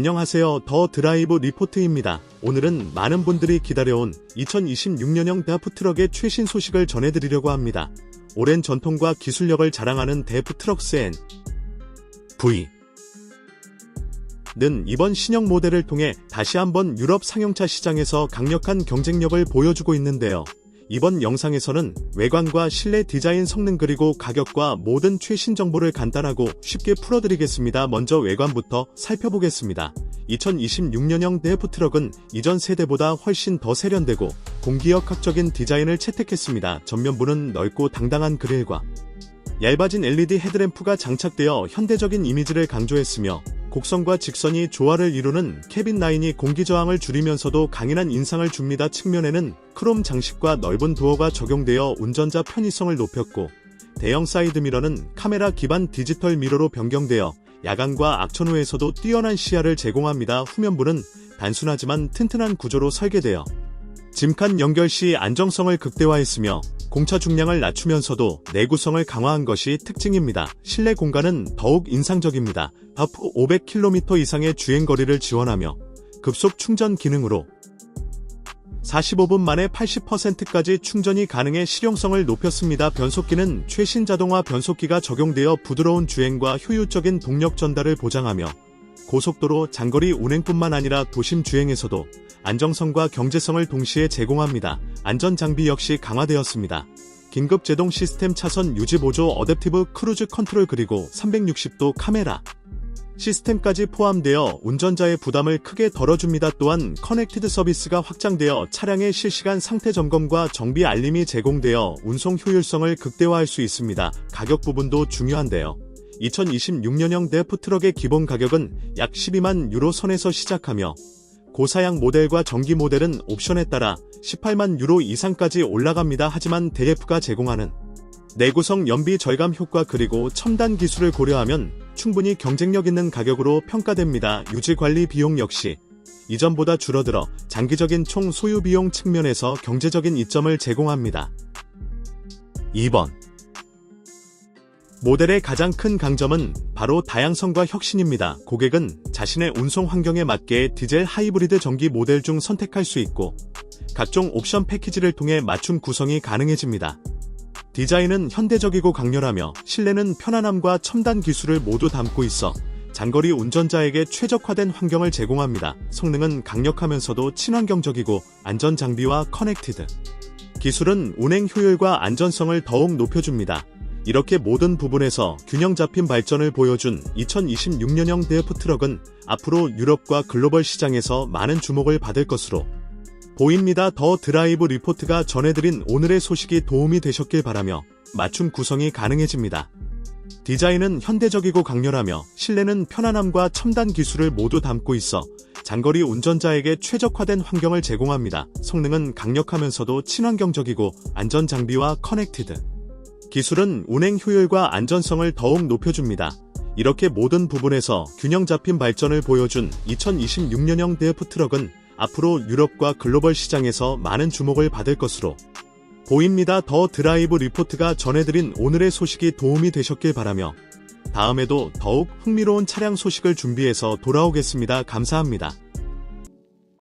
안녕하세요. 더 드라이브 리포트입니다. 오늘은 많은 분들이 기다려온 2026년형 데프트럭의 최신 소식을 전해드리려고 합니다. 오랜 전통과 기술력을 자랑하는 데프트럭스 N V 는 이번 신형 모델을 통해 다시 한번 유럽 상용차 시장에서 강력한 경쟁력을 보여주고 있는데요. 이번 영상에서는 외관과 실내 디자인 성능 그리고 가격과 모든 최신 정보를 간단하고 쉽게 풀어드리겠습니다. 먼저 외관부터 살펴보겠습니다. 2026년형 데프 트럭은 이전 세대보다 훨씬 더 세련되고 공기역학적인 디자인을 채택했습니다. 전면부는 넓고 당당한 그릴과 얇아진 LED 헤드램프가 장착되어 현대적인 이미지를 강조했으며 곡선과 직선이 조화를 이루는 캐빈 라인이 공기 저항을 줄이면서도 강인한 인상을 줍니다. 측면에는 크롬 장식과 넓은 도어가 적용되어 운전자 편의성을 높였고 대형 사이드미러는 카메라 기반 디지털 미러로 변경되어 야간과 악천 후에서도 뛰어난 시야를 제공합니다. 후면부는 단순하지만 튼튼한 구조로 설계되어 짐칸 연결 시 안정성을 극대화했으며 공차 중량을 낮추면서도 내구성을 강화한 것이 특징입니다. 실내 공간은 더욱 인상적입니다. 바프 500km 이상의 주행거리를 지원하며 급속 충전 기능으로 45분 만에 80%까지 충전이 가능해 실용성을 높였습니다. 변속기는 최신 자동화 변속기가 적용되어 부드러운 주행과 효율적인 동력 전달을 보장하며 고속도로 장거리 운행뿐만 아니라 도심 주행에서도 안정성과 경제성을 동시에 제공합니다. 안전 장비 역시 강화되었습니다. 긴급 제동 시스템 차선 유지 보조 어댑티브 크루즈 컨트롤 그리고 360도 카메라 시스템까지 포함되어 운전자의 부담을 크게 덜어줍니다. 또한 커넥티드 서비스가 확장되어 차량의 실시간 상태 점검과 정비 알림이 제공되어 운송 효율성을 극대화할 수 있습니다. 가격 부분도 중요한데요. 2026년형 데프 트럭의 기본 가격은 약 12만 유로 선에서 시작하며 고사양 모델과 전기 모델은 옵션에 따라 18만 유로 이상까지 올라갑니다. 하지만 DF가 제공하는 내구성 연비 절감 효과 그리고 첨단 기술을 고려하면 충분히 경쟁력 있는 가격으로 평가됩니다. 유지 관리 비용 역시 이전보다 줄어들어 장기적인 총 소유 비용 측면에서 경제적인 이점을 제공합니다. 2번 모델의 가장 큰 강점은 바로 다양성과 혁신입니다. 고객은 자신의 운송 환경에 맞게 디젤 하이브리드 전기 모델 중 선택할 수 있고 각종 옵션 패키지를 통해 맞춤 구성이 가능해집니다. 디자인은 현대적이고 강렬하며 실내는 편안함과 첨단 기술을 모두 담고 있어 장거리 운전자에게 최적화된 환경을 제공합니다. 성능은 강력하면서도 친환경적이고 안전 장비와 커넥티드. 기술은 운행 효율과 안전성을 더욱 높여줍니다. 이렇게 모든 부분에서 균형 잡힌 발전을 보여준 2026년형 데프 트럭은 앞으로 유럽과 글로벌 시장에서 많은 주목을 받을 것으로 보입니다. 더 드라이브 리포트가 전해드린 오늘의 소식이 도움이 되셨길 바라며 맞춤 구성이 가능해집니다. 디자인은 현대적이고 강렬하며 실내는 편안함과 첨단 기술을 모두 담고 있어 장거리 운전자에게 최적화된 환경을 제공합니다. 성능은 강력하면서도 친환경적이고 안전 장비와 커넥티드. 기술은 운행 효율과 안전성을 더욱 높여줍니다. 이렇게 모든 부분에서 균형 잡힌 발전을 보여준 2026년형 데프 트럭은 앞으로 유럽과 글로벌 시장에서 많은 주목을 받을 것으로 보입니다. 더 드라이브 리포트가 전해드린 오늘의 소식이 도움이 되셨길 바라며 다음에도 더욱 흥미로운 차량 소식을 준비해서 돌아오겠습니다. 감사합니다.